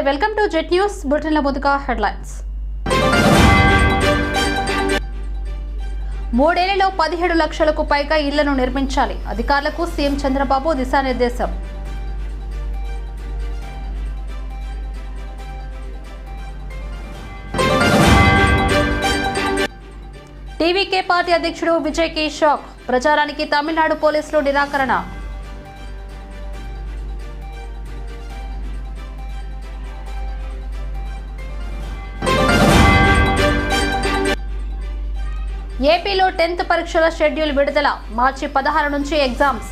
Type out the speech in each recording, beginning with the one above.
నమస్తే welcome to Jet news బులెటిన్ల ముందుగా హెడ్లైన్స్. మూడేళ్ళలో పదిహేడు లక్షలకు పైగా ఇళ్ళను నిర్మించాలి. అధికారులకు సీఎం చంద్రబాబు దిశానిర్దేశం. టీవీకే పార్టీ అధ్యక్షుడు విజయ్కి షాక్. ప్రచారానికి తమిళనాడు పోలీసులు నిరాకరణ. ఏపీలో టెన్త్ పరీక్షల షెడ్యూల్ విడుదల. మార్చి పదహారు నుంచి ఎగ్జామ్స్.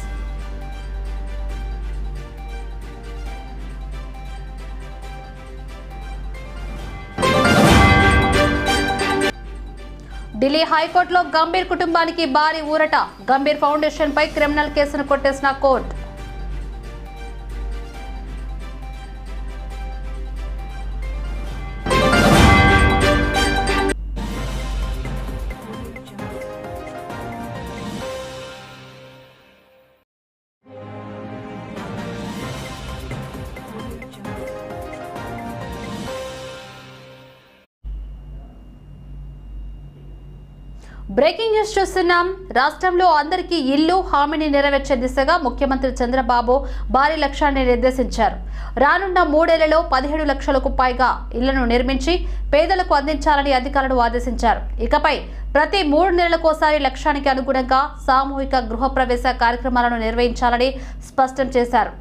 ఢిల్లీ హైకోర్టులో గంభీర్ కుటుంబానికి భారీ ఊరట. గంభీర్ ఫౌండేషన్ పై క్రిమినల్ కేసును కొట్టేసిన కోర్టు. బ్రేకింగ్ న్యూస్ చూస్తున్నాం. రాష్ట్రంలో అందరికీ ఇల్లు హామీని నెరవేర్చే దిశగా ముఖ్యమంత్రి చంద్రబాబు భారీ లక్ష్యాన్ని నిర్దేశించారు. రానున్న మూడేళ్ళలో పదిహేడు లక్షలకు పైగా ఇళ్ళను నిర్మించి పేదలకు అందించాలని అధికారులు ఆదేశించారు. ఇకపై ప్రతి మూడు నెలలకోసారి లక్ష్యానికి అనుగుణంగా సామూహిక గృహప్రవేశ కార్యక్రమాలను నిర్వహించాలని స్పష్టం చేశారు.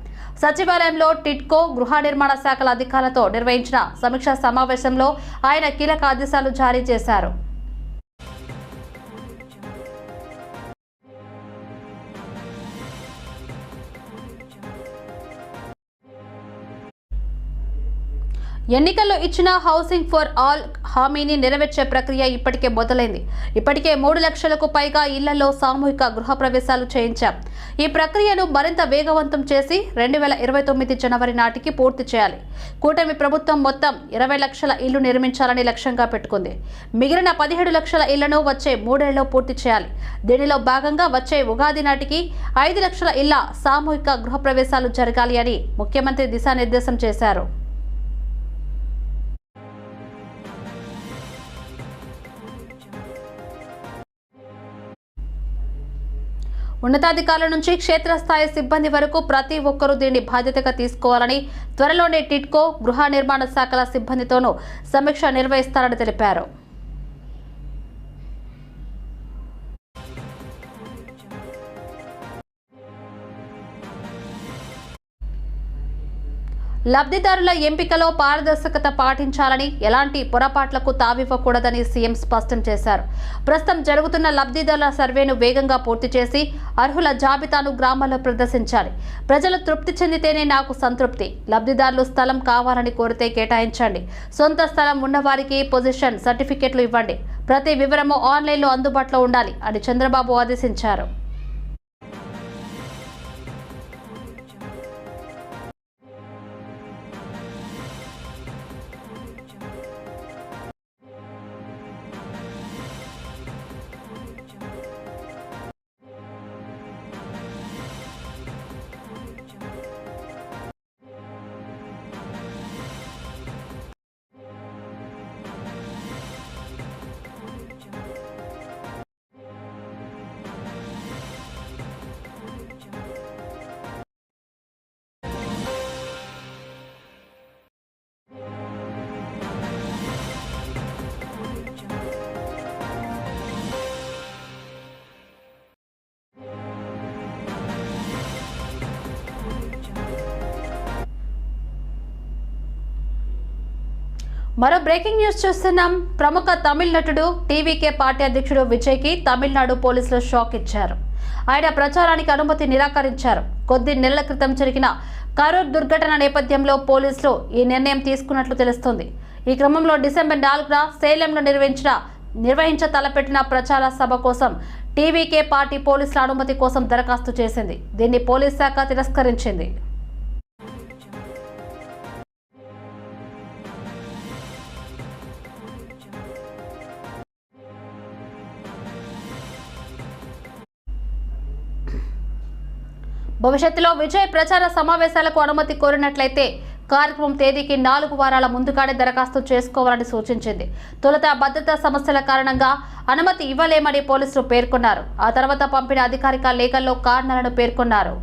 సచివాలయంలో టిట్కో గృహ నిర్మాణ శాఖల అధికారులతో నిర్వహించిన సమీక్షా సమావేశంలో ఆయన కీలక ఆదేశాలు జారీ చేశారు. ఎన్నికల్లో ఇచ్చిన హౌసింగ్ ఫర్ ఆల్ హామీని నెరవేర్చే ప్రక్రియ ఇప్పటికే మొదలైంది. ఇప్పటికే మూడు లక్షలకు పైగా ఇళ్ళలో సామూహిక గృహప్రవేశాలు చేయించాం. ఈ ప్రక్రియను మరింత వేగవంతం చేసి రెండు వేల ఇరవై తొమ్మిది జనవరి నాటికి పూర్తి చేయాలి. కూటమి ప్రభుత్వం మొత్తం ఇరవై లక్షల ఇళ్ళు నిర్మించాలని లక్ష్యంగా పెట్టుకుంది. మిగిలిన పదిహేడు లక్షల ఇళ్ళను వచ్చే మూడేళ్ళలో పూర్తి చేయాలి. దీనిలో భాగంగా వచ్చే ఉగాది నాటికి ఐదు లక్షల ఇళ్ళ సామూహిక గృహప్రవేశాలు జరగాలి అని ముఖ్యమంత్రి దిశానిర్దేశం చేశారు. ఉన్నతాధికారుల నుంచి క్షేత్రస్థాయి సిబ్బంది వరకు ప్రతి ఒక్కరూ దీన్ని బాధ్యతగా తీసుకోవాలని త్వరలోనే టిట్కో గృహ నిర్మాణ శాఖల సిబ్బందితోనూ సమీక్ష నిర్వహిస్తారని తెలిపారు. లబ్ధిదారుల ఎంపికలో పారదర్శకత పాటించాలని ఎలాంటి పొరపాట్లకు తావివ్వకూడదని సీఎం స్పష్టం చేశారు. ప్రస్తుతం జరుగుతున్న లబ్ధిదారుల సర్వేను వేగంగా పూర్తి చేసి అర్హుల జాబితాను గ్రామాల్లో ప్రదర్శించాలి. ప్రజలు తృప్తి చెందితేనే నాకు సంతృప్తి. లబ్ధిదారులు స్థలం కావాలని కోరితే కేటాయించండి. సొంత స్థలం ఉన్నవారికి పొజిషన్ సర్టిఫికెట్లు ఇవ్వండి. ప్రతి వివరము ఆన్లైన్లో అందుబాటులో ఉండాలి అని చంద్రబాబు ఆదేశించారు. మరో బ్రేకింగ్ న్యూస్ చూస్తున్నాం. ప్రముఖ తమిళ నటుడు టీవీకే పార్టీ అధ్యక్షుడు విజయ్కి తమిళనాడు పోలీసులు షాక్ ఇచ్చారు. ఆయన ప్రచారానికి అనుమతి నిరాకరించారు. కొద్ది నెలల క్రితం జరిగిన కరూర్ దుర్ఘటన నేపథ్యంలో పోలీసులు ఈ నిర్ణయం తీసుకున్నట్లు తెలుస్తోంది. ఈ క్రమంలో డిసెంబర్ నాలుగున సేలంలో నిర్వహించిన నిర్వహించ తలపెట్టిన ప్రచార సభ కోసం టీవీకే పార్టీ పోలీసుల అనుమతి కోసం దరఖాస్తు చేసింది. దీన్ని పోలీస్ శాఖ తిరస్కరించింది. భవిష్యత్తులో విజయ్ ప్రచార సమావేశాలకు అనుమతి కోరినట్లయితే కార్యక్రమం తేదీకి నాలుగు వారాల ముందుగానే దరఖాస్తు చేసుకోవాలని సూచించింది. తొలుత భద్రతా సమస్యల కారణంగా అనుమతి ఇవ్వలేమని పోలీసులు పేర్కొన్నారు. ఆ తర్వాత పంపిన అధికారిక లేఖల్లో కారణాలను పేర్కొన్నారు.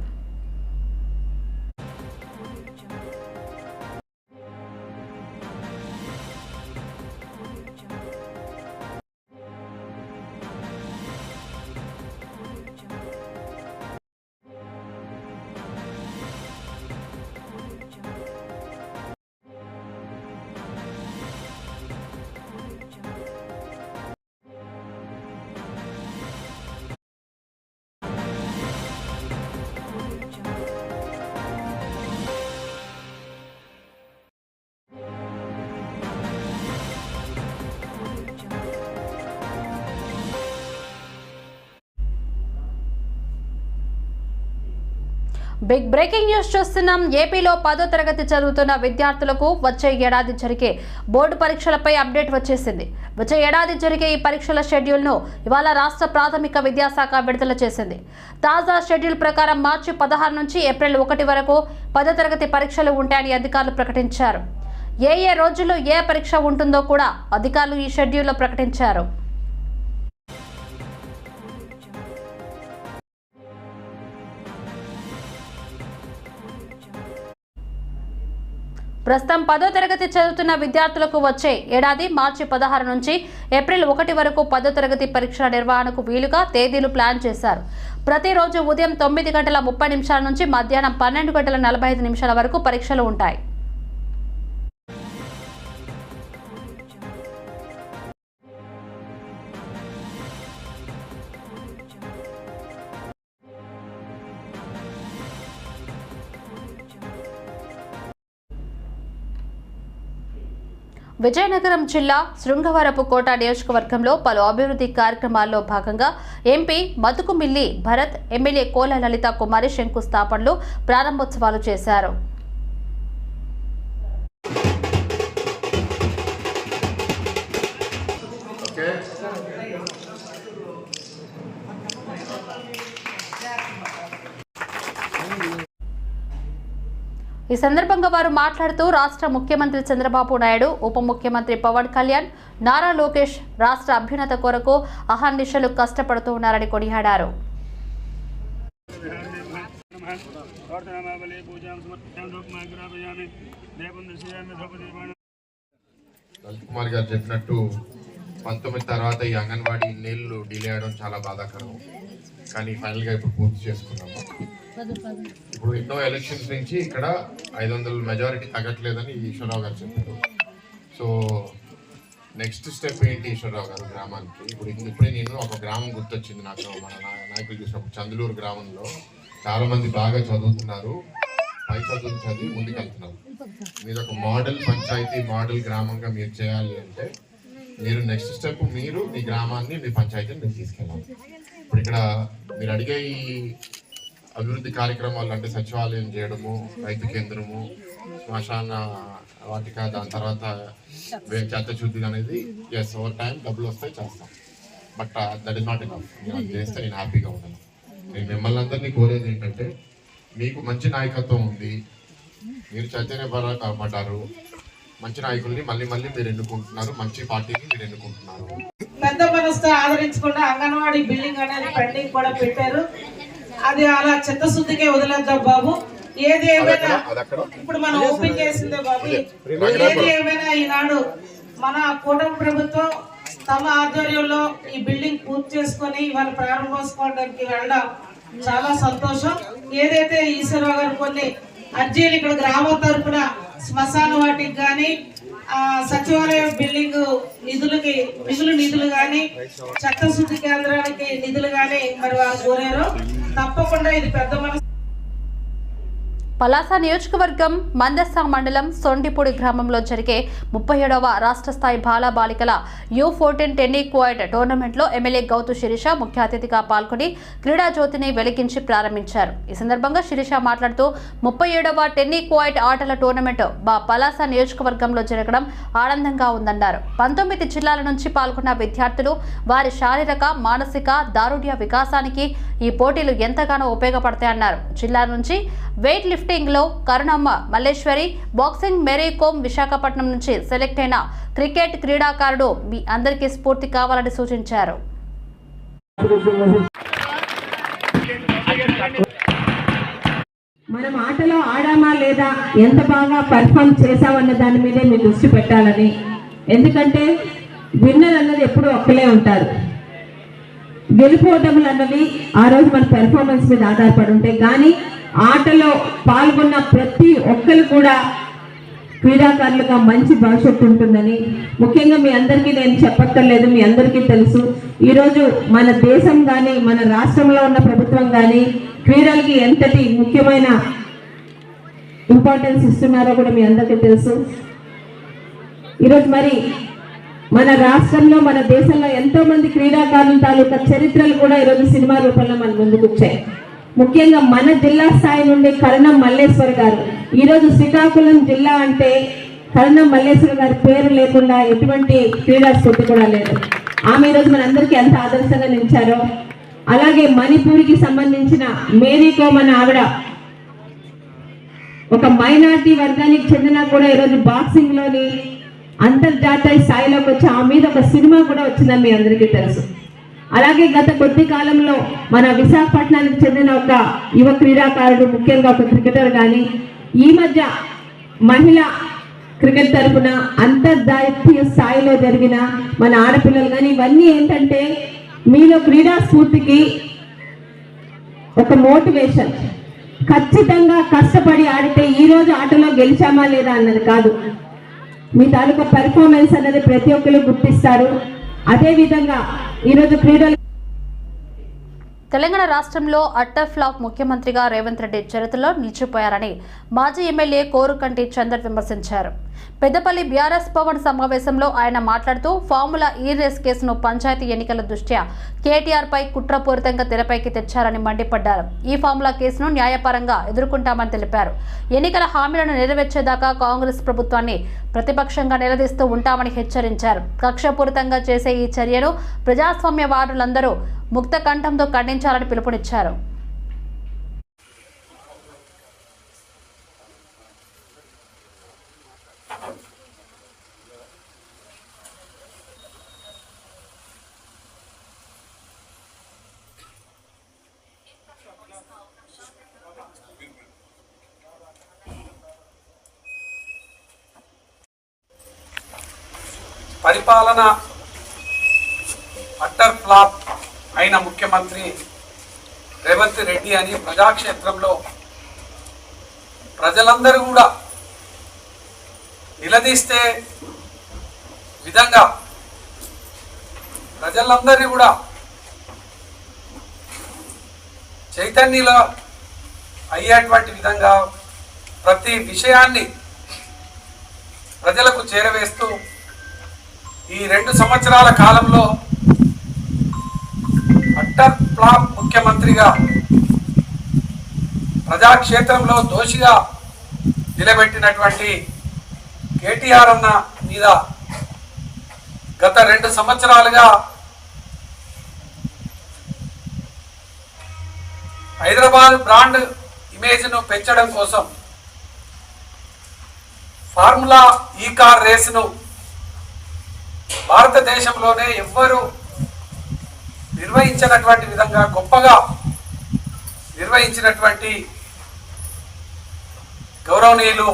బిగ్ బ్రేకింగ్ న్యూస్ చూస్తున్నాం. ఏపీలో పదో తరగతి చదువుతున్న విద్యార్థులకు వచ్చే ఏడాది జరిగే బోర్డు పరీక్షలపై అప్డేట్ వచ్చేసింది. వచ్చే ఏడాది జరిగే ఈ పరీక్షల షెడ్యూల్ను ఇవాళ రాష్ట్ర ప్రాథమిక విద్యాశాఖ విడుదల చేసింది. తాజా షెడ్యూల్ ప్రకారం మార్చి పదహారు నుంచి ఏప్రిల్ ఒకటి వరకు పదో తరగతి పరీక్షలు ఉంటాయని అధికారులు ప్రకటించారు. ఏ ఏ రోజుల్లో ఏ పరీక్ష ఉంటుందో కూడా అధికారులు ఈ షెడ్యూల్లో ప్రకటించారు. ప్రస్తుతం పదో తరగతి చదువుతున్న విద్యార్థులకు వచ్చే ఏడాది మార్చి పదహారు నుంచి ఏప్రిల్ ఒకటి వరకు పదో తరగతి పరీక్షల నిర్వహణకు వీలుగా తేదీలు ప్లాన్ చేశారు. ప్రతిరోజు ఉదయం తొమ్మిది గంటల ముప్పై నిమిషాల నుంచి మధ్యాహ్నం పన్నెండు గంటల నలభై ఐదు నిమిషాల వరకు పరీక్షలు ఉంటాయి. విజయనగరం జిల్లా శృంగవరపు కోట నియోజకవర్గంలో పలు అభివృద్ధి కార్యక్రమాల్లో భాగంగా ఎంపీ మతుకుమిల్లి భరత్ ఎమ్మెల్యే కోల లలిత కుమారి శంకుస్థాపనలు ప్రారంభోత్సవాలు చేశారు. ఈ సందర్భంగా వారు మాట్లాడుతూ రాష్ట్ర ముఖ్యమంత్రి చంద్రబాబు నాయుడు ఉప ముఖ్యమంత్రి పవన్ కళ్యాణ్ నారా లోకేష్ రాష్ట్ర అభ్యున్నత కొరకు అహర్నిశలు కష్టపడుతూ ఉన్నారని కొనియాడారు. కుమార్ గారు చెప్పినట్టు పంతొమ్మిది తర్వాత ఈ అంగన్వాడీ ఇన్నేళ్ళు డిలే అవడం చాలా బాధాకరం. కానీ ఫైనల్గా ఇప్పుడు పూర్తి చేసుకున్నాము ఇప్పుడు ఎన్నో ఎలక్షన్స్ నుంచి ఇక్కడ ఐదు వందల మెజారిటీ తగ్గట్లేదని ఈశ్వరరావు గారు చెప్పారు సో నెక్స్ట్ స్టెప్ ఏంటి ఈశ్వరరావు గారు గ్రామానికి? ఇప్పుడు ఇప్పుడే నేను ఒక గ్రామం గుర్తొచ్చింది నాకు మన నాయకులు చూసినప్పుడు చందులూరు గ్రామంలో చాలా మంది బాగా చదువుతున్నారు. పై చదువులు చదివి ముందుకెళ్తున్నారు. మీరు ఒక మోడల్ పంచాయతీ మోడల్ గ్రామంగా మీరు చేయాలి అంటే మీరు నెక్స్ట్ స్టెప్ మీరు మీ గ్రామాన్ని మీ పంచాయతీని మీరు తీసుకెళ్ళాలి. ఇప్పుడు ఇక్కడ మీరు అడిగే ఈ అభివృద్ధి కార్యక్రమాలు అంటే సచివాలయం చేయడము రైతు కేంద్రము శ్మశాన వాటిక దాని తర్వాత వే- చెత్త శుద్ధి అనేది ఎస్ ఓవర్ టైం డబ్బులు వస్తాయి చేస్తాం. But that is not enough నేను చేస్తే నేను హ్యాపీగా ఉంటాను నేను మిమ్మల్ని అందరినీ కోరేది ఏంటంటే మీకు మంచి నాయకత్వం ఉంది మీరు చైతన్యపడ్డారు మంచి నాయకుల్ని మళ్ళీ మళ్ళీ మీరు ఎన్నుకుంటున్నారు మంచి పార్టీని మీరు ఎన్నుకుంటున్నారు. పెద్ద మనసుతో ఆదరించకుండా అంగన్వాడీ బిల్డింగ్ అనేది పెండింగ్ కూడా పెట్టారు. అది అలా చిత్తశుద్ధికే వదిలేద్దాం బాబు. ఏది ఏమైనా ఇప్పుడు మనం ఓపెన్ చేసిందే బాబు. ఏది ఏమైనా ఈనాడు మన కూటమి ప్రభుత్వం తమ ఆధ్వర్యంలో ఈ బిల్డింగ్ పూర్తి చేసుకొని ఇవాళ ప్రారంభోత్సవానికి వెళ్ళడం చాలా సంతోషం. ఏదైతే ఈశ్వరరావు గారు కొన్ని అర్జీలు ఇక్కడ గ్రామం తరపున శ్మశాన వాటికి కానీ ఆ, సచివాలయ బిల్డింగ్ నిధులకి మిగులు నిధులు కానీ చట్టశుద్ధి కేంద్రానికి నిధులు కానీ మరి వారు కోరారు. తప్పకుండా ఇది పెద్ద మనసు. పలాస నియోజకవర్గం మందస్స మండలం సొండిపూడి గ్రామంలో జరిగే ముప్పై ఏడవ రాష్ట్ర స్థాయి బాల బాలికల యూ ఫోర్టీన్ టెన్నీ టోర్నమెంట్లో ఎమ్మెల్యే గౌతు శిరీష ముఖ్య అతిథిగా పాల్గొని క్రీడా జ్యోతిని వెలిగించి ప్రారంభించారు. ఈ సందర్భంగా శిరీష మాట్లాడుతూ ముప్పై ఏడవ టెన్నీ ఆటల టోర్నమెంట్ బా పలాస నియోజకవర్గంలో జరగడం ఆనందంగా ఉందన్నారు. పంతొమ్మిది జిల్లాల నుంచి పాల్గొన్న విద్యార్థులు వారి శారీరక మానసిక దారుఢ్య వికాసానికి ఈ పోటీలు ఎంతగానో ఉపయోగపడతాయన్నారు. జిల్లా నుంచి weight lift లిఫ్టింగ్లో Karunamma Malleswari boxing Mary Kom Visakhapatnam నుంచి సెలెక్ట్ అయిన క్రికెట్ క్రీడాకారుడు మీ అందరికీ స్ఫూర్తి కావాలని సూచించారు. మనం ఆటలో ఆడామా లేదా ఎంత బాగా పర్ఫామ్ చేసామన్న దాని మీదే మీరు దృష్టి పెట్టాలని. ఎందుకంటే విన్నర్ అన్నది ఎప్పుడు ఒక్కలే ఉంటారు. గెలుపోవటములు అన్నవి ఆ రోజు మన పెర్ఫార్మెన్స్ మీద ఆధారపడి ఉంటాయి. కానీ ఆటలో పాల్గొన్న ప్రతి ఒక్కరు కూడా క్రీడాకారులుగా మంచి భవిష్యత్తు ఉంటుందని ముఖ్యంగా మీ అందరికీ నేను చెప్పక్కర్లేదు మీ అందరికీ తెలుసు. ఈరోజు మన దేశం కానీ మన రాష్ట్రంలో ఉన్న ప్రభుత్వం కానీ క్రీడలకి ఎంతటి ముఖ్యమైన ఇంపార్టెన్స్ ఇస్తున్నారో కూడా మీ అందరికీ తెలుసు. ఈరోజు మరి మన రాష్ట్రంలో మన దేశంలో ఎంతోమంది క్రీడాకారుల తాలూకా చరిత్రలు కూడా ఈరోజు సినిమా రూపంలో మన ముందుకు వచ్చాయి. ముఖ్యంగా మన జిల్లా స్థాయి నుండి కరణం మల్లేశ్వర్ గారు. ఈరోజు శ్రీకాకుళం జిల్లా అంటే కరణం మల్లేశ్వర్ గారి పేరు లేకుండా ఎటువంటి క్రీడా స్ఫూర్తి కూడా లేదు. ఆమె ఈరోజు మనందరికీ ఎంత ఆదర్శంగా నిలిచారో అలాగే మణిపూర్కి సంబంధించిన మేరీ కోమ్ అనే ఆవిడ ఒక మైనార్టీ వర్గానికి చెందిన కూడా ఈరోజు బాక్సింగ్లోని అంతర్జాతీయ స్థాయిలోకి వచ్చి ఆ మీద ఒక సినిమా కూడా వచ్చిందని మీ అందరికీ తెలుసు. అలాగే గత కొద్ది కాలంలో మన విశాఖపట్నానికి చెందిన ఒక యువ క్రీడాకారుడు ముఖ్యంగా ఒక క్రికెటర్ కానీ ఈ మధ్య మహిళ క్రికెట్ తరపున అంతర్జాతీయ స్థాయిలో జరిగిన మన ఆడపిల్లలు కానీ ఇవన్నీ ఏంటంటే మీలో క్రీడా స్ఫూర్తికి ఒక మోటివేషన్. ఖచ్చితంగా కష్టపడి ఆడితే ఈ రోజు ఆటలో గెలిచామా లేదా అన్నది కాదు. మీ తాలూకా పెర్ఫార్మెన్స్ అనేది ప్రతి ఒక్కరు గుర్తిస్తారు. అదేవిధంగా ఈరోజు క్రీడలు తెలంగాణ రాష్ట్రంలో అట్టర్ఫ్లాప్ ముఖ్యమంత్రిగా రేవంత్ రెడ్డి చరిత్రలో నిలిచిపోయారని మాజీ ఎమ్మెల్యే కోరుకంటి చందర్ విమర్శించారు. పెద్దపల్లి బీఆర్ఎస్ భవన్ సమావేశంలో ఆయన మాట్లాడుతూ ఫార్ములా ఈ రేస్ కేసును పంచాయతీ ఎన్నికల దృష్ట్యా కేటీఆర్ పై కుట్రపూరితంగా తెరపైకి తెచ్చారని మండిపడ్డారు. ఈ ఫార్ములా కేసును న్యాయపరంగా ఎదుర్కొంటామని తెలిపారు. ఎన్నికల హామీలను నెరవేర్చేదాకా కాంగ్రెస్ ప్రభుత్వాన్ని ప్రతిపక్షంగా నిలదీస్తూ ఉంటామని హెచ్చరించారు. కక్షపూరితంగా చేసే ఈ చర్యను ప్రజాస్వామ్యవాదులందరూ ముక్త కంఠంతో ఖండించాలని పిలుపునిచ్చారు. పరిపాలన అట్టర్ ఫ్లాప్ అయిన ముఖ్యమంత్రి రేవంత్ రెడ్డి అని ప్రజాక్షేత్రంలో ప్రజలందరూ కూడా నిలదీస్తే విధంగా ప్రజలందరినీ కూడా చైతన్యలో అయ్యేటువంటి విధంగా ప్రతి విషయాన్ని ప్రజలకు చేరవేస్తూ ఈ రెండు సంవత్సరాల కాలంలో అట్టర్ ప్లాప్ ముఖ్యమంత్రిగా ప్రజాక్షేత్రంలో దోషిగా నిలబెట్టినటువంటి కేటీఆర్ అన్న మీద గత రెండు సంవత్సరాలుగా హైదరాబాద్ బ్రాండ్ ఇమేజ్ను పెంచడం కోసం ఫార్ములా ఈ కార్ రేసును భారతదేశంలోనే ఎవ్వరూ నిర్వహించినటువంటి విధంగా గొప్పగా నిర్వహించినటువంటి గౌరవనీయులు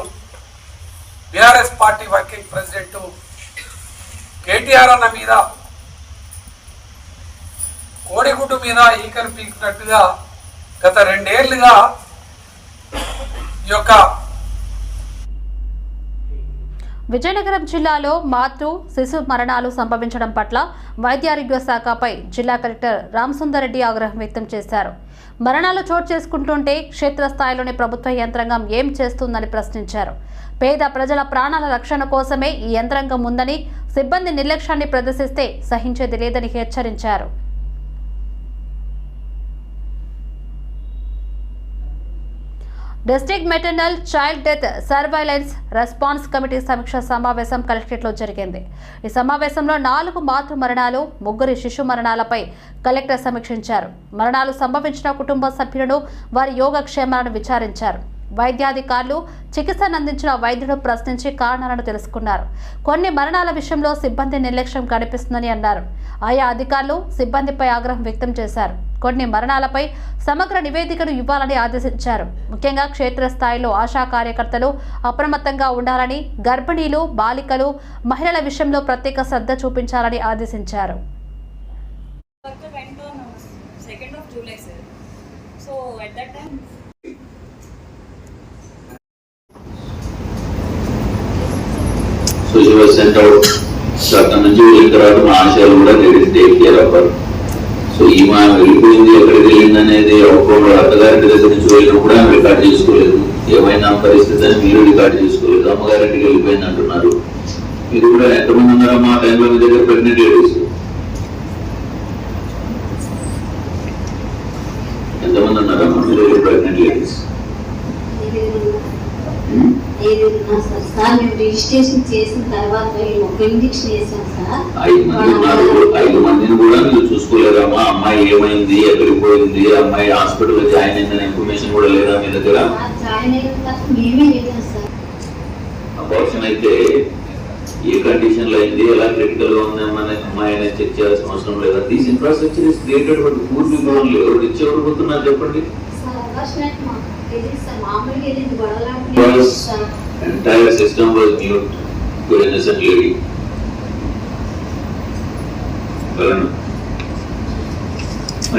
BRS party working president KTR అన్న మీద కోడిగుడ్డు మీద ఈకలు పీకినట్టుగా గత రెండేళ్ళుగా ఈ యొక్క విజయనగరం జిల్లాలో మాతృ శిశు మరణాలు సంభవించడం పట్ల వైద్యారోగ్య శాఖపై జిల్లా కలెక్టర్ రామసుందర్రెడ్డి ఆగ్రహం వ్యక్తం చేశారు. మరణాలు చోటు చేసుకుంటుంటే క్షేత్రస్థాయిలోని ప్రభుత్వ యంత్రాంగం ఏం చేస్తుందని ప్రశ్నించారు. పేద ప్రజల ప్రాణాల రక్షణ కోసమే ఈ యంత్రాంగం ఉందని సిబ్బంది నిర్లక్ష్యాన్ని ప్రదర్శిస్తే సహించేది లేదని హెచ్చరించారు. District maternal child death surveillance response committee సమీక్ష సమావేశం కలెక్టరేట్లో జరిగింది. ఈ సమావేశంలో నాలుగు మాతృ మరణాలు ముగ్గురి శిశు మరణాలపై కలెక్టర్ సమీక్షించారు. మరణాలు సంభవించిన కుటుంబ సభ్యులను వారి యోగక్షేమాలను విచారించారు. వైద్యాధికారులు చికిత్సను అందించిన వైద్యుడు ప్రశ్నించి కారణాలను తెలుసుకున్నారు. కొన్ని మరణాల విషయంలో సిబ్బంది నిర్లక్ష్యం కనిపిస్తుందని అన్నారు. ఆయా అధికారులు సిబ్బందిపై ఆగ్రహం వ్యక్తం చేశారు. కొన్ని మరణాలపై సమగ్ర నివేదికను ఇవ్వాలని ఆదేశించారు. ముఖ్యంగా క్షేత్రస్థాయిలో ఆశా కార్యకర్తలు అప్రమత్తంగా ఉండాలని గర్భిణీలు బాలికలు మహిళల విషయంలో ప్రత్యేక శ్రద్ధ చూపించాలని ఆదేశించారు. సో సెంట్ అవుట్ అక్కడ నుంచి వెళ్ళిన తర్వాత మా ఆశయాలు కూడా టేక్ కేర్ ఆఫ్ ఈమె వెళ్ళిపోయింది ఎక్కడికి వెళ్ళింది అనేది ఒక్కొక్క అత్తగారింటి దగ్గర నుంచి వెళ్ళినప్పుడు ఆమె రికార్డ్ చేసుకోలేదు. ఏమైనా పరిస్థితి అని మీరు రికార్డ్ చేసుకోలేదు. అమ్మగారింటికి వెళ్ళిపోయింది అంటున్నారు. మీరు కూడా ఎంతమంది ఉన్నారో మా టైంలో మీ దగ్గర ప్రెగ్నెంట్ లేడీస్ ఎంతమంది ఉన్నారమ్మా మీ దగ్గర ప్రెగ్నెంట్ లేడీస్ సార్ మేము రిజిస్ట్రేషన్ చేసిన తర్వాత వీళ్ళు ఒక ఇంజక్షన్ వేసాం సార్. ఐదు మందిని కూడా మీరు చూసుకోలేదమ్మా అమ్మాయి ఏమైంది? ఎక్కడికి పోయింది? అమ్మాయి హాస్పిటల్లో జాయిన్ అయిందనే ఇన్ఫర్మేషన్ కూడా లేదా మీ దగ్గర? సార్ జాయిన్ అయిన తర్వాత మేమే వెళ్ళాం సార్. అబార్షన్ అయితే ఏ కండిషన్లో అయింది? ఎలా క్రిటికల్గా ఉంది? మన అమ్మాయి అనేది చెక్ చేయాల్సిన అవసరం లేదా? This infrastructure is created but poor people only ఎవరు రిచ్ ఎవరు పోతున్నారు చెప్పండి? సార్ అవకాశం అయితే మాకు తెలియదు సార్ మామూలుగా వెళ్ళింది గొడవలాంటి Because sir entire system was mute to an innocent lady. Karan,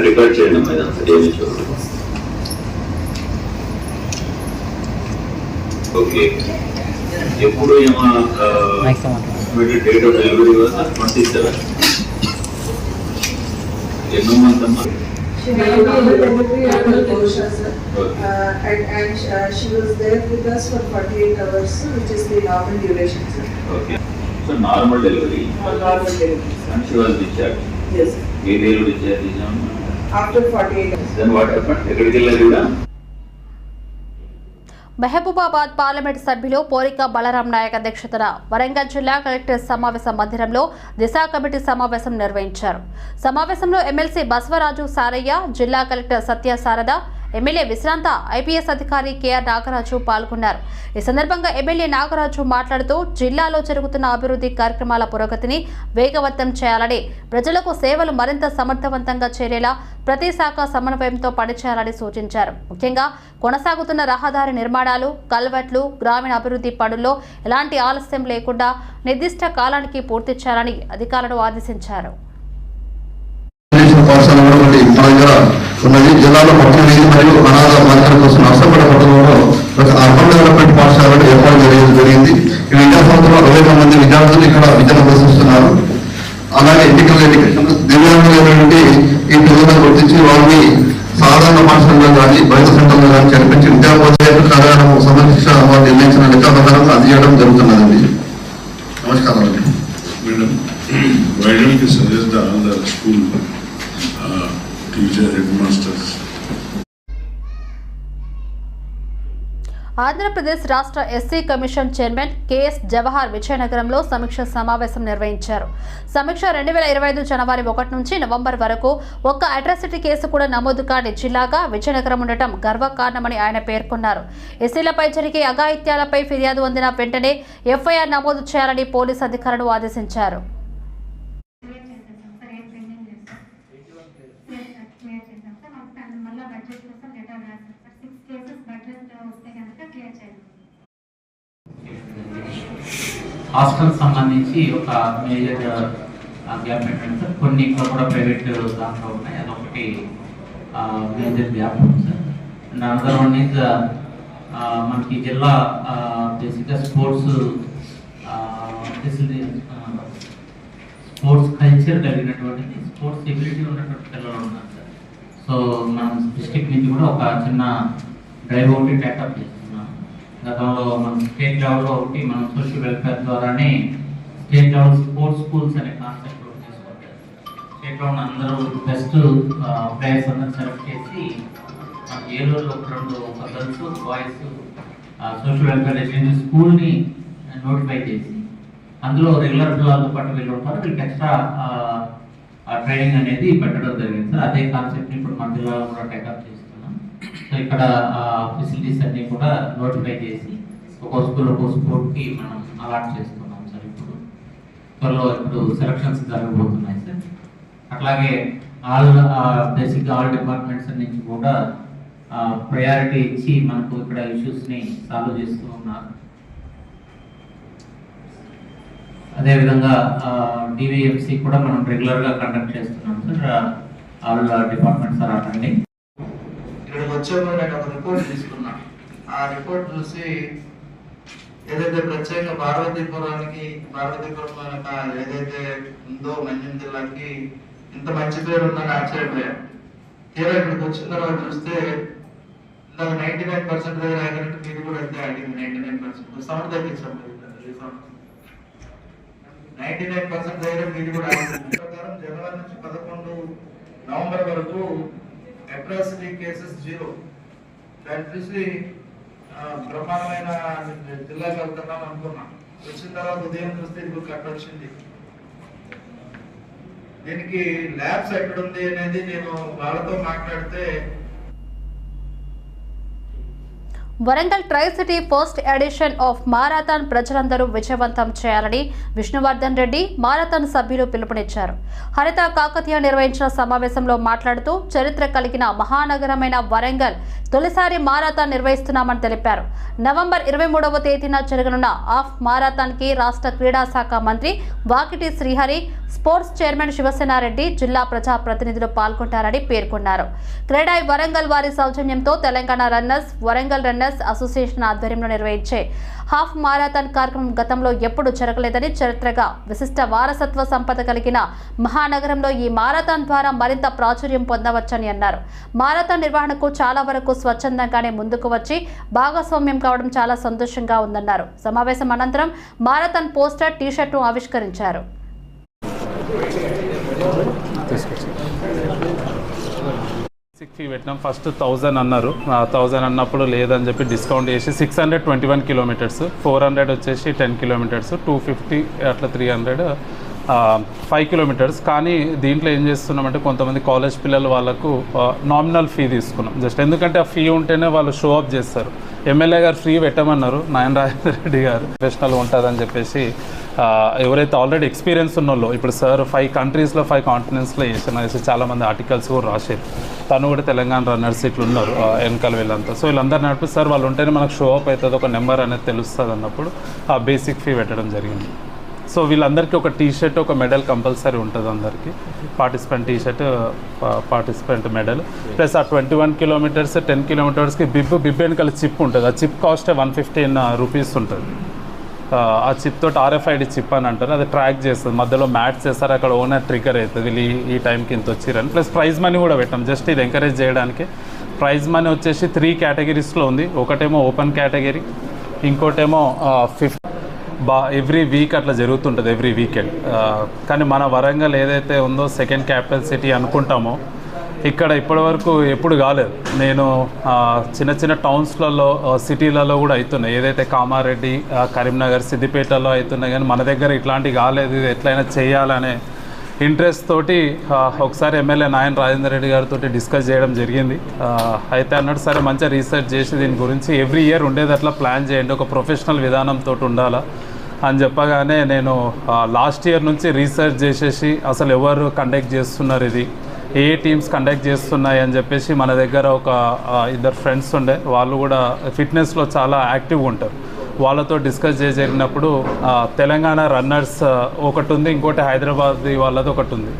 record చేయండి అమ్మా ఇదంతా ఏమి చూడండి ఓకే ఎప్పుడు ఏమో date of delivery twenty seven ఎన్నో మంత్ అమ్మా She delivery Bosha, sir. Okay. Uh, and, and uh, she was there with us for forty-eight hours, which is the normal duration, sir. Okay so normal delivery For normal delivery, sir. And she was discharge Yes, sir. ఏ డేలో discharge చేసాము After forty-eight hours. Then what happened ఎక్కడికి వెళ్ళారు కూడా Mahabubabad parliament సభ్యులు పోరిక బలరాం నాయక్ అధ్యక్షతన వరంగల్ జిల్లా collector సమావేశ మందిరంలో దిశ కమిటీ సమావేశం నిర్వహించారు సమావేశంలో ఎమ్మెల్సీ బసవరాజు సారయ్య జిల్లా కలెక్టర్ సత్య శారద ఎమ్మెల్యే విశ్రాంత ఐపీఎస్ అధికారి కెఆర్ నాగరాజు పాల్గొన్నారు. ఈ సందర్భంగా ఎమ్మెల్యే నాగరాజు మాట్లాడుతూ జిల్లాలో జరుగుతున్న అభివృద్ధి కార్యక్రమాల పురోగతిని వేగవంతం చేయాలని ప్రజలకు సేవలు మరింత సమర్థవంతంగా చేరేలా ప్రతి శాఖ సమన్వయంతో పనిచేయాలని సూచించారు. ముఖ్యంగా కొనసాగుతున్న రహదారి నిర్మాణాలు కల్వెట్లు గ్రామీణ అభివృద్ధి పనుల్లో ఎలాంటి ఆలస్యం లేకుండా నిర్దిష్ట కాలానికి పూర్తి చేయాలని అధికారులను ఆదేశించారు. ఉన్నది. జిల్లాలో మొత్తం మరియు అనాథ బాలికల కోసం నర్సపేట ఒక అర్బన్ డెవలప్మెంట్ పాఠశాలను ఏర్పాటు చేయడం జరిగింది. ఈ విద్యా సంవత్సరంలో అరవై మంది విద్యార్థులు ఇక్కడ విద్యను అభ్యసిస్తున్నారు అలాగే ఎన్నికల దివ్యాంగులైనటువంటి ఈ పిల్లలను గుర్తించి వారిని సాధారణ పాఠశాలలో కానీ బయట సెంటర్లో కానీ కనిపించి విద్యాపోషణ కార్యాలయం సమీక్ష వారు నిర్ణయించిన లెక్క ప్రకారం అందజేయడం జరుగుతున్నదండి. నమస్కారం అండి. Madam, why don't you suggest the all school uh, teacher, headmasters, Andhra Pradesh రాష్ట్ర SC commission chairman KS Jawahar విజయనగరంలో సమీక్ష సమావేశం నిర్వహించారు. సమీక్ష రెండు వేల ఇరవై ఐదు జనవరి ఒకటి నుంచి నవంబర్ వరకు ఒక్క అట్రాసిటీ కేసు కూడా నమోదు కాని జిల్లాగా విజయనగరం ఉండటం గర్వకారణమని ఆయన పేర్కొన్నారు. ఎస్సీలపై జరిగే అఘాయిత్యాలపై ఫిర్యాదు అందిన వెంటనే ఎఫ్ఐఆర్ నమోదు చేయాలని పోలీసు అధికారులు ఆదేశించారు. హాస్టల్ సంబంధించి ఒక మేజర్ గ్యాప్ ఏంటంటే సార్ కొన్ని ఇక్కడ కూడా ప్రైవేట్ దాంట్లో ఉన్నాయి. అదొకటి మేజర్ గ్యాప్ ఉంది sir. And another one is మనకి జిల్లా బేసిక్గా స్పోర్ట్స్ ఫెసిలిటీ స్పోర్ట్స్ కల్చర్ కలిగినటువంటి స్పోర్ట్స్ ఎబిలిటీ ఉన్నటువంటి పిల్లలు ఉన్నారు సార్. సో మనం డిస్ట్రిక్ట్ నుంచి కూడా ఒక చిన్న డ్రైవ్ ఒకటి టేకప్ చేస్తాం. గతంలో మనం స్టేట్ లెవెల్లో ఒకటి మనం సోషల్ వెల్ఫేర్ ద్వారానే స్టేట్ లెవెల్ స్పోర్ట్స్ స్కూల్స్ అనే కాన్సెప్ట్ తీసుకుంటారు స్టేట్లో అందరూ బెస్ట్ ప్లేయర్స్ అందరూ సెలెక్ట్ చేసి మన ఏలూరులో ఒక రెండు ఒక girls boys social welfare residential స్కూల్ని నోటిఫై చేసి అందులో రెగ్యులర్ పిల్లలతో పాటు వీళ్ళు ఉంటారు వీళ్ళకి ఎక్స్ట్రా ట్రైనింగ్ అనేది పెట్టడం జరిగింది. సార్ అదే కాన్సెప్ట్ని ఇప్పుడు మన జిల్లాలో కూడా టేకప్ చేసి సో ఇక్కడ ఫెసిలిటీస్ అన్నీ కూడా నోటిఫై చేసి ఒక్కో స్కూల్ ఒక్కో స్పోర్ట్కి మనం అలాట్ చేస్తున్నాం సార్ ఇప్పుడు. త్వరలో ఇప్పుడు సెలక్షన్స్ జరగబోతున్నాయి సార్. అట్లాగే ఆల్ బేసిక్ ఆల్ డిపార్ట్మెంట్స్ నుంచి కూడా ప్రయారిటీ ఇచ్చి మనకు ఇక్కడ ఇష్యూస్ని సాల్వ్ చేస్తూ ఉన్నారు. అదేవిధంగా డివిఎంసి కూడా మనం రెగ్యులర్గా కండక్ట్ చేస్తున్నాం sir. All departments are attending ఇక్కడికి నేను ఒక రిపోర్ట్ తీసుకున్నా. ఆ రిపోర్ట్ చూసి ఏదైతే ప్రత్యేకంగా పార్వతీపురానికి పార్వతీపురం మన ఏదైతే ఉందో మంజం జిల్లాకి ఇంత మంచి పేరు ఉందని ఆశ్చర్యపోయా తీరా ఇక్కడికి వచ్చిన తర్వాత చూస్తే ఇందాక నైన్టీ నైన్ పర్సెంట్ దగ్గర ఆగినట్టు మీరు కూడా అంతే ఆగింది నైన్టీ నైన్ పర్సెంట్ సౌండ్ తగ్గించాం నైన్టీ నైన్ పర్సెంట్ దగ్గర మీరు కూడా ఆగింది ప్రకారం జనవరి నుంచి పదకొండు నవంబర్ వరకు అట్రాసిటీ కేసెస్ జీరో. దాన్ని చూసి బ్రహ్మాండమైన జిల్లాకి వెళ్తున్నాం అనుకున్నాం. వచ్చిన తర్వాత ఉదయం చూస్తే ఇప్పుడు కట్ వచ్చింది. దీనికి ల్యాబ్స్ ఎక్కడుంది అనేది నేను వాళ్ళతో మాట్లాడితే Warangal tri city first edition of marathon ప్రజలందరూ విజయవంతం చేయాలని విష్ణువర్ధన్ రెడ్డి మారాథాన్ సభ్యులు పిలుపునిచ్చారు. హరిత కాకతీయ నిర్వహించిన సమావేశంలో మాట్లాడుతూ చరిత్ర కలిగిన మహానగరమైన వరంగల్ తొలిసారి మారాథాన్ నిర్వహిస్తున్నామని తెలిపారు. నవంబర్ ఇరవై మూడవ తేదీన జరగనున్న ఆఫ్ మారాథాన్కి రాష్ట్ర క్రీడా శాఖ మంత్రి వాకిటి శ్రీహరి స్పోర్ట్స్ చైర్మన్ శివసేనారెడ్డి జిల్లా ప్రజా ప్రతినిధులు పాల్గొంటారని పేర్కొన్నారు. క్రీడాయి వరంగల్ వారి సౌజన్యంతో Telangana runners Warangal runners association ఆధ్వర్యంలో నిర్వహించే హాఫ్ మారాథాన్ కార్యక్రమం గతంలో ఎప్పుడు జరగలేదని చరిత్రగా విశిష్ట వారసత్వ సంపద కలిగిన మహానగరంలో ఈ మారాథాన్ ద్వారా మరింత ప్రాచుర్యం పొందవచ్చని అన్నారు. మారాథాన్ నిర్వహణకు చాలా వరకు స్వచ్ఛందంగానే ముందుకు వచ్చి భాగస్వామ్యం కావడం చాలా సంతోషంగా ఉందన్నారు. సమావేశం అనంతరం మారాథాన్ పోస్టర్ టీషర్ట్ను ఆవిష్కరించారు. ఫీ పెట్టినాం. ఫస్ట్ థౌజండ్ అన్నారు. థౌజండ్ అన్నప్పుడు లేదని చెప్పి డిస్కౌంట్ చేసి six hundred twenty one kilometres. Four hundred వచ్చేసి టెన్ కిలోమీటర్స్. టూ ఫిఫ్టీ అట్లా త్రీ హండ్రెడ్ ఫైవ్ కిలోమీటర్స్. కానీ దీంట్లో ఏం చేస్తున్నామంటే కొంతమంది కాలేజ్ పిల్లలు వాళ్ళకు నామినల్ ఫీ తీసుకున్నాం. జస్ట్ ఎందుకంటే ఆ ఫీ ఉంటేనే వాళ్ళు షో అప్ చేస్తారు. ఎమ్మెల్యే గారు ఫ్రీ పెట్టమన్నారు. నాయన రాజేంద్ర రెడ్డి గారు. ప్రొఫెషనల్ ఉంటుందని చెప్పేసి ఎవరైతే ఆల్రెడీ ఎక్స్పీరియన్స్ ఉన్నోళ్ళు ఇప్పుడు సార్ ఫైవ్ కంట్రీస్లో ఫైవ్ కాంటినెంట్స్లో వేసిన చాలామంది ఆర్టికల్స్ కూడా రాశారు. తను కూడా తెలంగాణ రన్నర్స్ ఇట్లా ఉన్నారు వెనకాల వీళ్ళంతా. సో వీళ్ళందరూ నడిపి సార్ వాళ్ళు ఉంటేనే మనకు షో అప్ అవుతుంది. ఒక నెంబర్ అనేది తెలుస్తుంది అన్నప్పుడు ఆ బేసిక్ ఫీ పెట్టడం జరిగింది. సో వీళ్ళందరికీ ఒక టీ షర్ట్ ఒక మెడల్ కంపల్సరీ ఉంటుంది అందరికీ. Participant T shirt participant medal plus ఆ ట్వంటీ వన్ కిలోమీటర్స్ టెన్ కిలోమీటర్స్కి బిబ్ బిబ్ వెనకాల చిప్ ఉంటుంది. ఆ chip cost one fifteen rupees ఉంటుంది. ఆ, చిప్ తోటి ఆర్ఎఫ్ఐడి చిప్ అని అంటారు అది ట్రాక్ చేస్తుంది. మధ్యలో మ్యాట్స్ చేస్తారు అక్కడ ఓనర్ ట్రిగర్ అవుతుంది ఈ- ఈ టైంకి ఇంత వచ్చిరని ప్లస్ ప్రైజ్ మనీ కూడా పెట్టాం. జస్ట్ ఇది ఎంకరేజ్ చేయడానికి. ప్రైజ్ మనీ వచ్చేసి త్రీ కేటగిరీస్లో ఉంది. ఒకటేమో ఓపెన్ కేటగిరీ ఇంకోటేమో ఫిఫ్త్ బా ఎవ్రీ వీక్ అట్లా జరుగుతుంటుంది ఎవ్రీ వీకెండ్ కానీ మన వరంగల్ ఏదైతే ఉందో సెకండ్ క్యాపిటల్ సిటీ అనుకుంటామో ఇక్కడ ఇప్పటివరకు ఎప్పుడు కాలేదు. నేను చిన్న చిన్న టౌన్స్లలో సిటీలలో కూడా అవుతున్నాయి ఏదైతే కామారెడ్డి కరీంనగర్ సిద్దిపేటలో అవుతున్నాయి కానీ మన దగ్గర ఇట్లాంటివి కాలేదు. ఇది ఎట్లయినా చేయాలనే ఇంట్రెస్ట్ తోటి ఒకసారి ఎమ్మెల్యే నాయన రాజేందర్ రెడ్డి గారితో డిస్కస్ చేయడం జరిగింది. అయితే అన్నట్టు సరే మంచిగా రీసెర్చ్ చేసి దీని గురించి ఎవ్రీ ఇయర్ ఉండేది అట్లా ప్లాన్ చేయండి. ఒక ప్రొఫెషనల్ విధానంతో ఉండాలా? అని చెప్పగానే నేను లాస్ట్ ఇయర్ నుంచి రీసెర్చ్ చేసేసి అసలు ఎవరు కండక్ట్ చేస్తున్నారు ఇది? ఏ టీమ్స్ కండక్ట్ చేస్తున్నాయి అని చెప్పేసి మన దగ్గర ఒక ఇద్దరు ఫ్రెండ్స్ ఉండే వాళ్ళు కూడా ఫిట్నెస్లో చాలా యాక్టివ్గా ఉంటారు. వాళ్ళతో డిస్కస్ చేసి జరిగినప్పుడు తెలంగాణ రన్నర్స్ ఒకటి ఉంది ఇంకోటి హైదరాబాద్ వాళ్ళది ఒకటి ఉంది.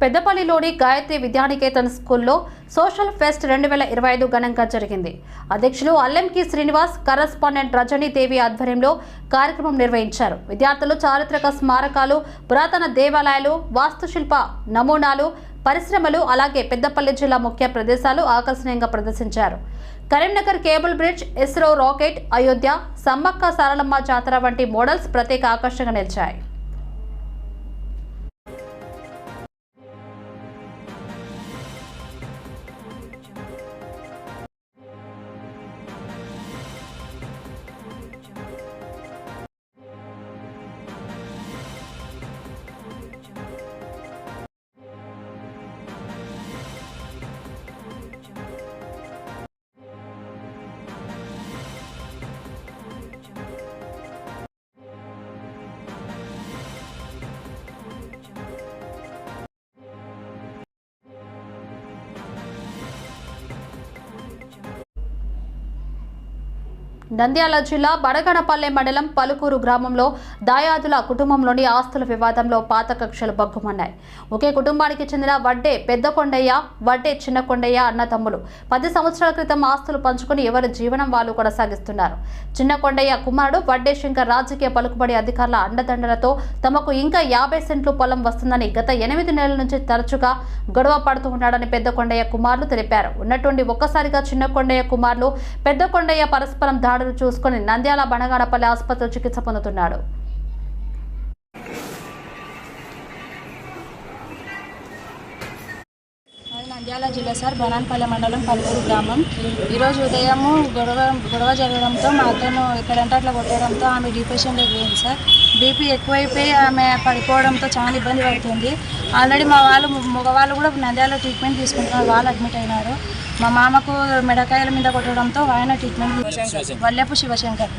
పెద్దపల్లిలోని గాయత్రి విద్యానికేతన్ స్కూల్లో సోషల్ ఫెస్ట్ రెండు వేల ఇరవై ఐదు ఘనంగా జరిగింది. అధ్యక్షులు అల్లెంకి శ్రీనివాస్ కరస్పాండెంట్ రజనీదేవి ఆధ్వర్యంలో కార్యక్రమం నిర్వహించారు. విద్యార్థులు చారిత్రక స్మారకాలు పురాతన దేవాలయాలు వాస్తుశిల్ప నమూనాలు పరిశ్రమలు అలాగే పెద్దపల్లి జిల్లా ముఖ్య ప్రదేశాలు ఆకర్షణీయంగా ప్రదర్శించారు. Karimnagar cable bridge ISRO rocket Ayodhya Sammakka Saralamma jatara వంటి మోడల్స్ ప్రత్యేక ఆకర్షణగా నిలిచాయి. నంద్యాల జిల్లా బడగనపల్లె మండలం పలుకూరు గ్రామంలో దాయాదుల కుటుంబంలోని ఆస్తుల వివాదంలో పాత కక్షలు బగ్గుమన్నాయి ఒకే కుటుంబానికి చెందిన వడ్డే పెద్ద కొండయ్య వడ్డే చిన్న కొండయ్య అన్న తమ్ములు పది సంవత్సరాల క్రితం ఆస్తులు పంచుకొని ఎవరి జీవనం వాళ్ళు కొనసాగిస్తున్నారు. చిన్న కొండయ్య కుమారుడు వడ్డే శంకర్ రాజకీయ పలుకుబడి అధికారుల అండదండలతో తమకు ఇంకా యాభై సెంట్లు పొలం వస్తుందని గత ఎనిమిది నెలల నుంచి తరచుగా గొడవ పడుతూ ఉన్నాడని పెద్ద కొండయ్య కుమారులు తెలిపారు. ఉన్నటువంటి ఒక్కసారిగా చిన్న కొండయ్య కుమారులు పెద్ద కొండయ్య పరస్పరం దాడులు చూసుకొని నంద్యాల బనగాడపల్లి ఆసుపత్రిలో చికిత్స పొందుతున్నాడు. నంద్యాల జిల్లా సార్ బనాన్పల్లె మండలం పలువురు గ్రామం. ఈరోజు ఉదయము గొడవ గొడవ జరగడంతో మా అతను ఎక్కడంటే అట్లా కొట్టడంతో ఆమె డిప్రెషన్లోకి పోయింది సార్. బీపీ ఎక్కువైపోయి ఆమె పడిపోవడంతో చాలా ఇబ్బంది పడుతుంది. ఆల్రెడీ మా వాళ్ళు మగవాళ్ళు కూడా నంద్యాల ట్రీట్మెంట్ తీసుకుంటున్నారు వాళ్ళు అడ్మిట్ అయినారు. మా మామకు మెడకాయల మీద కొట్టడంతో ఆయన ట్రీట్మెంట్ వల్లెపు శివశంకర్.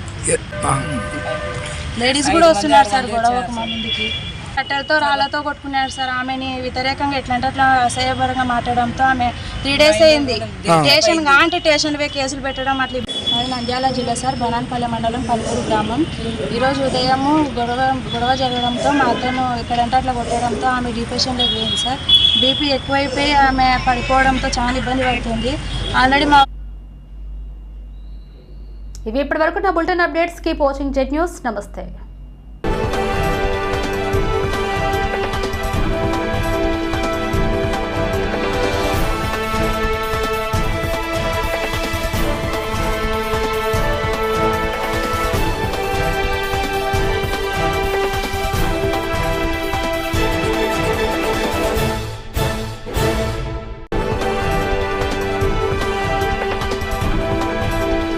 లేడీస్ కూడా వస్తున్నారు సార్ గొడవకు మా ముందుకి. కట్టెలతో రాళ్ళతో కొట్టుకున్నారు సార్. ఆమెని వ్యతిరేకంగా ఎట్లంటే అట్లా అసహ్యపరంగా మాట్లాడడంతో ఆమె త్రీ డేస్ అయింది. స్టేషన్ కాంటే స్టేషన్ పోయి కేసులు పెట్టడం అట్లా అది నంద్యాల జిల్లా సార్ బనాన్పల్లె మండలం పలువురు గ్రామం. ఈరోజు ఉదయము గొడవ గొడవ జరగడంతో మా అతను ఎక్కడంటే అట్లా కొట్టడంతో ఆమె డిప్రెషన్లోకి పోయింది సార్. బీపీ ఎక్కువైపోయి ఆమె పడిపోవడంతో చాలా ఇబ్బంది పడుతుంది. ఆల్రెడీ మా ఇవి ఇప్పటివరకు నా bulletin updates keep watching Z news. నమస్తే.